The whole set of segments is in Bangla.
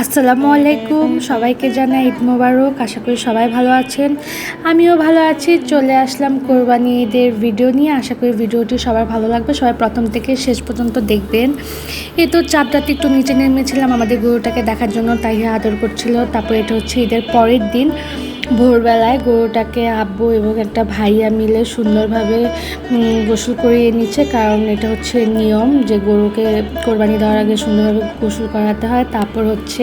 আসসালামু আলাইকুম। সবাইকে জানাই ঈদ মোবারক। আশা করি সবাই ভালো আছেন। আমিও ভালো আছি। চলে আসলাম কোরবানি ঈদের ভিডিও নিয়ে। আশা করি ভিডিওটি সবার ভালো লাগবে। সবাই প্রথম থেকে শেষ পর্যন্ত দেখবেন। এই তো চাপটা রাতে একটু নিচে নেমেছিলাম আমাদের গরুটাকে দেখার জন্য, তাই আদর করছিল। তারপর এটা হচ্ছে ঈদের পরের দিন। ভোরবেলায় গরুটাকে আব্বু এবং একটা ভাইয়া মিলে সুন্দরভাবে গোসল করিয়ে নিচ্ছে। কারণ এটা হচ্ছে নিয়ম যে গরুকে কোরবানি দেওয়ার আগে সুন্দরভাবে গোসল করাতে হয়। তারপর হচ্ছে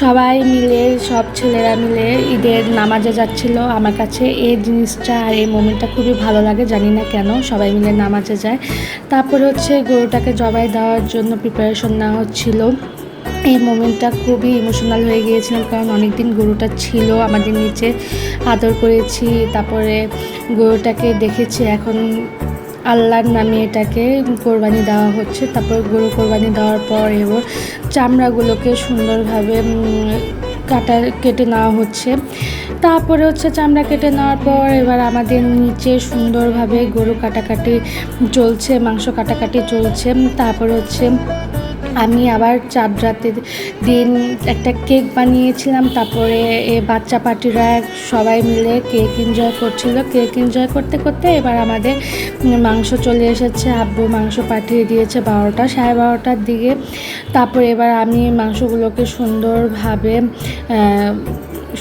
সবাই মিলে, সব ছেলেরা মিলে ঈদের নামাজে যাচ্ছিল। আমার কাছে এই জিনিসটা আর এই মোমেন্টটা খুবই ভালো লাগে, জানি না কেন সবাই মিলে নামাজে যায়। তারপর হচ্ছে গরুটাকে জবাই দেওয়ার জন্য প্রিপারেশন নেওয়া হচ্ছিল। এই মোমেন্টটা খুবই ইমোশনাল হয়ে গিয়েছিলাম কারণ অনেকদিন গরুটা ছিল আমাদের নিচে। আদর করেছি, তারপরে গরুটাকে দেখেছি এখন আল্লাহর নামে এটাকে কোরবানি দেওয়া হচ্ছে। তারপর গরু কোরবানি দেওয়ার পর এবার চামড়াগুলোকে সুন্দরভাবে কাটা, কেটে নেওয়া হচ্ছে। তারপরে হচ্ছে চামড়া কেটে নেওয়ার পর এবার আমাদের নিচে সুন্দরভাবে গরু কাটাকাটি চলছে, মাংস কাটাকাটি চলছে। তারপরে হচ্ছে আমি আবার চাঁদ রাতের দিন একটা কেক বানিয়েছিলাম, তারপরে এ বাচ্চা পার্টিরা সবাই মিলে কেক এনজয় করছিল। কেক এনজয় করতে করতে এবার আমাদের মাংস চলে এসেছে, আব্বু মাংস পাঠিয়ে দিয়েছে বারোটা, সাড়ে বারোটার দিকে। তারপরে এবার আমি মাংসগুলোকে সুন্দরভাবে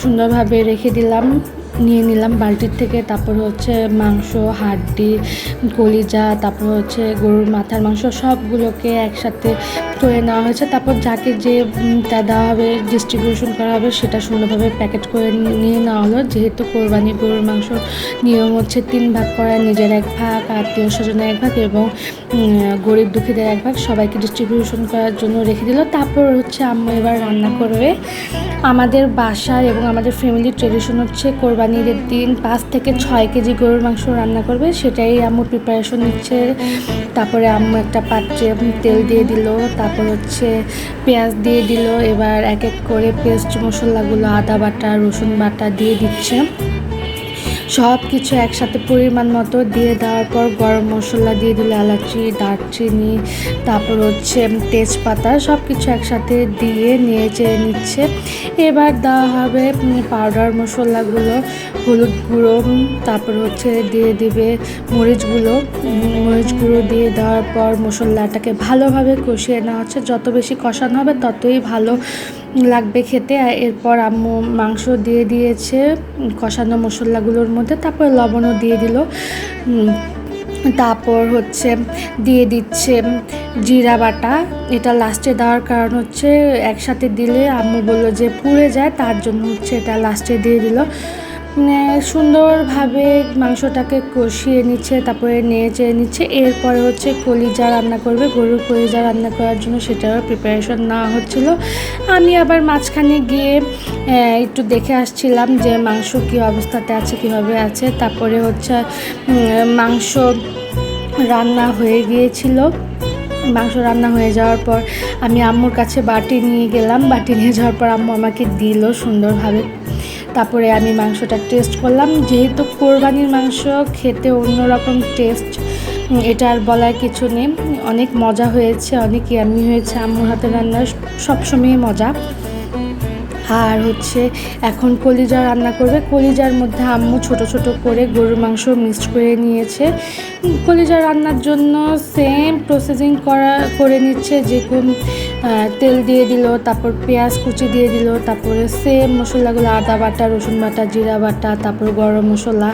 সুন্দরভাবে রেখে দিলাম। নিয়ে নিলাম বালতির থেকে। তারপর হচ্ছে মাংস, হাড্ডি, কলিজা, তারপর হচ্ছে গরুর মাথার মাংস সবগুলোকে একসাথে করে নেওয়া হয়েছে। তারপর যাকে যে তা দেওয়া হবে ডিস্ট্রিবিউশন করা হবে, সেটা সুন্দরভাবে প্যাকেট করে নিয়ে নেওয়া হলো। যেহেতু কোরবানি গরুর মাংস নিয়ম হচ্ছে তিন ভাগ করা, নিজের এক ভাগ, আত্মীয় স্বজনের এক ভাগ এবং গরিব দুঃখীদের এক ভাগ, সবাইকে ডিস্ট্রিবিউশন করার জন্য রেখে দিল। তারপর হচ্ছে আম্মু এবার রান্না করবে। আমাদের বাসার এবং আমাদের ফ্যামিলির ট্রেডিশন হচ্ছে কোরবানির দিন পাঁচ থেকে ছয় কেজি গরুর মাংস রান্না করবে, সেটাই আম্মু প্রিপারেশন নিচ্ছে। তারপরে আম্মু একটা পাত্রে তেল দিয়ে দিল, তারপর হচ্ছে পেঁয়াজ দিয়ে দিল, এবার এক এক করে পেস্ট মশলাগুলো আদা বাটা, রসুন বাটা দিয়ে দিচ্ছে। সব কিছু একসাথে পরিমাণ মতো দিয়ে দেওয়ার পর গরম মশলা দিয়ে দিল এলাচি, দারচিনি, তারপর হচ্ছে তেজপাতা সব কিছু একসাথে দিয়ে নিয়ে চেয়ে নিচ্ছে। এবার দেওয়া হবে পাউডার মশলাগুলো, হলুদ গুঁড়ো, তারপর হচ্ছে দিয়ে দিবে মরিচগুলো। মরিচ গুঁড়ো দিয়ে দেওয়ার পর মশলাটাকে ভালোভাবে কষিয়ে নেওয়া হচ্ছে। যত বেশি কষানো হবে ততই ভালো লাগবে খেতে, আর এরপর আম্মু মাংস দিয়ে দিয়েছে, কষানো মশলাগুলোর মধ্যে, তারপর লবণও দিয়ে দিল। তারপর হচ্ছে দিয়ে দিচ্ছে জিরা বাটা। এটা লাস্টে দেওয়ার কারণ হচ্ছে, একসাথে দিলে আম্মু বলল যে পুড়ে যায়, তার জন্য হচ্ছে এটা লাস্টে দিয়ে দিল। সুন্দরভাবে মাংসটাকে কষিয়ে নিচ্ছে, তারপরে নেড়ে চেড়ে নিচ্ছে, এরপরে হচ্ছে কলিজা রান্না করবে, গরুর কলিজা রান্না করার জন্য সেটারও প্রিপারেশন নেওয়া হচ্ছিল। আমি আবার মাঝখানে গিয়ে একটু দেখে আসছিলাম যে মাংস কী অবস্থাতে আছে, কীভাবে আছে, তারপরে হচ্ছে মাংস রান্না হয়ে গিয়েছিল। মাংস রান্না হয়ে যাওয়ার পর আমি আম্মুর কাছে বাটি নিয়ে গেলাম। বাটি নিয়ে যাওয়ার পর আম্মু আমাকে দিল সুন্দরভাবে। তারপরে আমি মাংসটা টেস্ট করলাম। যেহেতু কোরবানির মাংস খেতে অন্যরকম টেস্ট এটা আর বলার কিছু নেই। অনেক মজা হয়েছে, অনেক ইয়ামি হয়েছে। আম্মুর হাতে রান্না সবসময়ই মজা। আর হচ্ছে এখন কলিজা রান্না করবে। কলিজার মধ্যে আম্মু ছোট ছোট করে গরুর মাংস মিক্সড করে নিয়েছে। কলিজা রান্নার জন্য সেম প্রসেসিং করা, করে নিচ্ছে। যেরকম তেল দিয়ে দিল, তারপর পেঁয়াজ কুচি দিয়ে দিল, তারপরে সেম মশলাগুলো আদা বাটা, রসুন বাটা, জিরা বাটা, তারপর গরম মশলা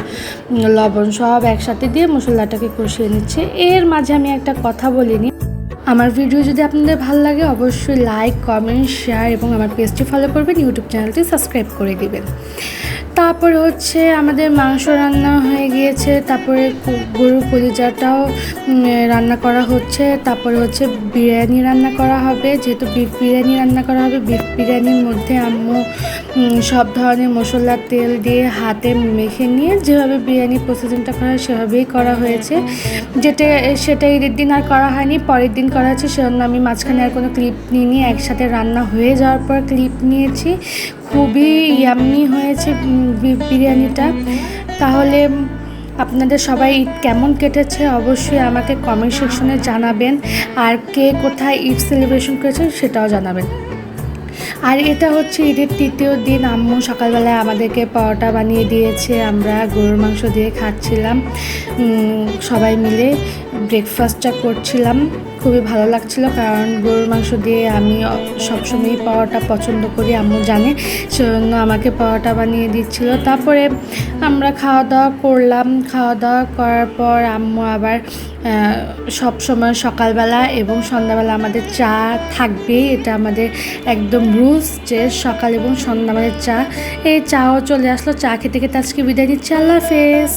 লবণ সব একসাথে দিয়ে মশলাটাকে কষিয়ে নিচ্ছে। এর মাঝে আমি একটা কথা বলিনি। আমার ভিডিও যদি আপনাদের ভালো লাগে, অবশ্যই লাইক কমেন্ট শেয়ার এবং আমার পেজটি ফলো করবেন ইউটিউব চ্যানেলটি সাবস্ক্রাইব করে দিবেন। তারপরে হচ্ছে আমাদের মাংস রান্না হয়ে গিয়েছে, তারপরে গরুর কলিজাটাও রান্না করা হচ্ছে, তারপরে হচ্ছে বিরিয়ানি রান্না করা হবে, যেহেতু বিফ বিরিয়ানি রান্না করা হবে, বিফ বিরিয়ানির মধ্যে আম্মু সব ধরনের মশলা, তেল দিয়ে হাতে মেখে নিয়ে যেভাবে বিরিয়ানি প্রসেসিংটা করা হয়, সেভাবেই করা হয়েছে। যেটা, সেটা ঈদের দিন আর করা হয়নি, পরের দিন করা হয়েছে সেজন্য আমি মাঝখানে আর কোনো ক্লিপ নিইনি, একসাথে রান্না হয়ে যাওয়ার পর ক্লিপ নিয়েছি। খুবই ইয়াম্মি হয়েছে বিরিয়ানিটা। তাহলে আপনাদের সবাই ঈদ কেমন কেটেছে অবশ্যই আমাকে কমেন্ট সেকশনে জানাবেন। আর কে কোথায় ঈদ সেলিব্রেশন করেছে সেটাও জানাবেন। আর এটা হচ্ছে ঈদের তৃতীয় দিন। আম্মু সকালবেলায় আমাদেরকে পরোটা বানিয়ে দিয়েছে। আমরা গরুর মাংস দিয়ে খাচ্ছিলাম। সবাই মিলে ব্রেকফাস্টটা করছিলাম। খুবই ভালো লাগছিল কারণ গরুর মাংস দিয়ে আমি সবসময়ই পরোটা পছন্দ করি, আম্মু জানে। সেজন্য আমাকে পরোটা বানিয়ে দিচ্ছিল। তারপরে আমরা খাওয়া দাওয়া করলাম। খাওয়া দাওয়া করার পর আম্মু আবার সব সময় সকালবেলা এবং সন্ধ্যাবেলা আমাদের চা থাকবেই। এটা আমাদের একদম রুলস যে সকাল এবং সন্ধ্যা চা, এই চাও চলে আসলো, চা খেতে খেতে আজকে বিদায় দিচ্ছি আল্লাহ হাফেজ।